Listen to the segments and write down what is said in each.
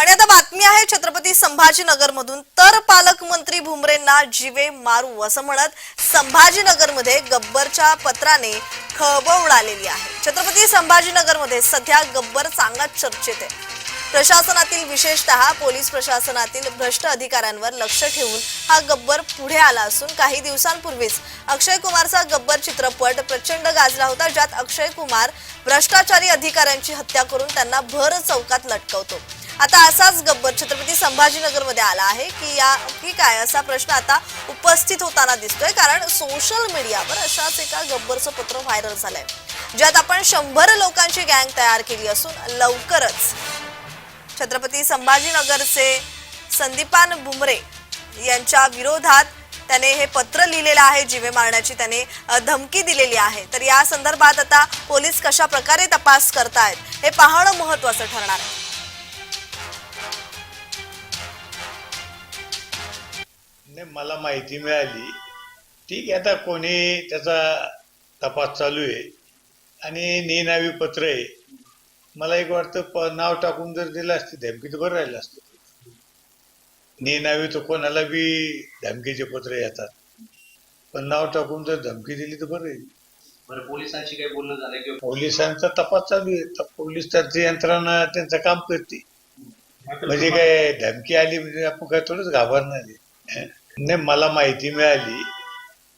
आणि आता बातमी आहे छत्रपती संभाजीनगर मधून तर पालकमंत्री भुमरेंना जीवे मारू असं म्हणत संभाजीनगरमध्ये गब्बरच्या पत्राने खळबळ उडालेली आहे. छत्रपती संभाजीनगरमध्ये सध्या गब्बर चांगलाच चर्चेत आहे. प्रशासनातील विशेषतः पोलीस प्रशासनातील भ्रष्ट अधिकाऱ्यांवर लक्ष ठेवून हा गब्बर पुढे आला असून काही दिवसांपूर्वीच अक्षय कुमारचा गब्बर चित्रपट प्रचंड गाजला होता ज्यात अक्षय कुमार भ्रष्टाचारी अधिकाऱ्यांची हत्या करून त्यांना भर चौकात लटकवतो. आता असाच गब्बर छत्रपती संभाजीनगरमध्ये आला आहे की या की काय असा प्रश्न आता उपस्थित होताना दिसतोय कारण सोशल मीडियावर अशाच एका गब्बरचं पत्र व्हायरल झालंय ज्यात आपण शंभर लोकांची गँग तयार केली असून लवकरच छत्रपती संभाजीनगरचे संदीपान भुमरे यांच्या विरोधात त्याने हे पत्र लिहिलेलं आहे जिवे मारण्याची त्याने धमकी दिलेली आहे. तर या संदर्भात आता पोलीस कशा प्रकारे तपास करतायत हे पाहणं महत्वाचं ठरणार आहे. मला माहिती मिळाली. ठीक आहे आता कोणी त्याचा तपास चालू आहे. आणि निनावी पत्र आहे. मला एक वाटतं प नाव टाकून जर दिलं असते धमकी तर बरं राहिलं असतं. निनावी तर कोणाला बी धमकीचे पत्र येतात. पण नाव टाकून जर धमकी दिली तर बरं बरं पोलिसांशी काही बोलणं झालं किंवा पोलिसांचा तपास चालू आहे. तर पोलीस त्यांची यंत्रणा त्यांचं काम करते. म्हणजे काय धमकी आली म्हणजे आपण काय थोडंच घाबरणार. आहे नाही मला माहिती मिळाली.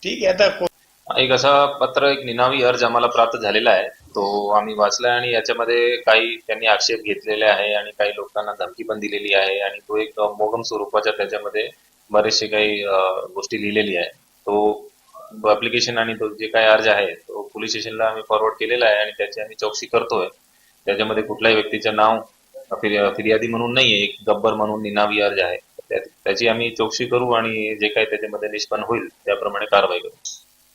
ठीक आहे आता एक असा पत्र एक निनावी अर्ज आम्हाला प्राप्त झालेला आहे. तो आम्ही वाचलाय आणि याच्यामध्ये काही त्यांनी आक्षेप घेतलेले आहे आणि काही लोकांना धमकी पण दिलेली आहे आणि तो एक मोगम स्वरूपाच्या त्याच्यामध्ये बरेचसे काही गोष्टी लिहिलेली आहे. तो ऍप्लिकेशन आणि तो जे काही अर्ज आहे तो पोलीस स्टेशनला आम्ही फॉरवर्ड केलेला आहे आणि त्याची आम्ही चौकशी करतोय. त्याच्यामध्ये कुठल्याही व्यक्तीचं नाव फिर्यादी म्हणून नाहीये एक गब्बर म्हणून निनावी अर्ज आहे. त्याची आम्ही चौकशी करू आणि जे काही त्याच्यामध्ये निष्पन्न होईल त्याप्रमाणे कारवाई करू.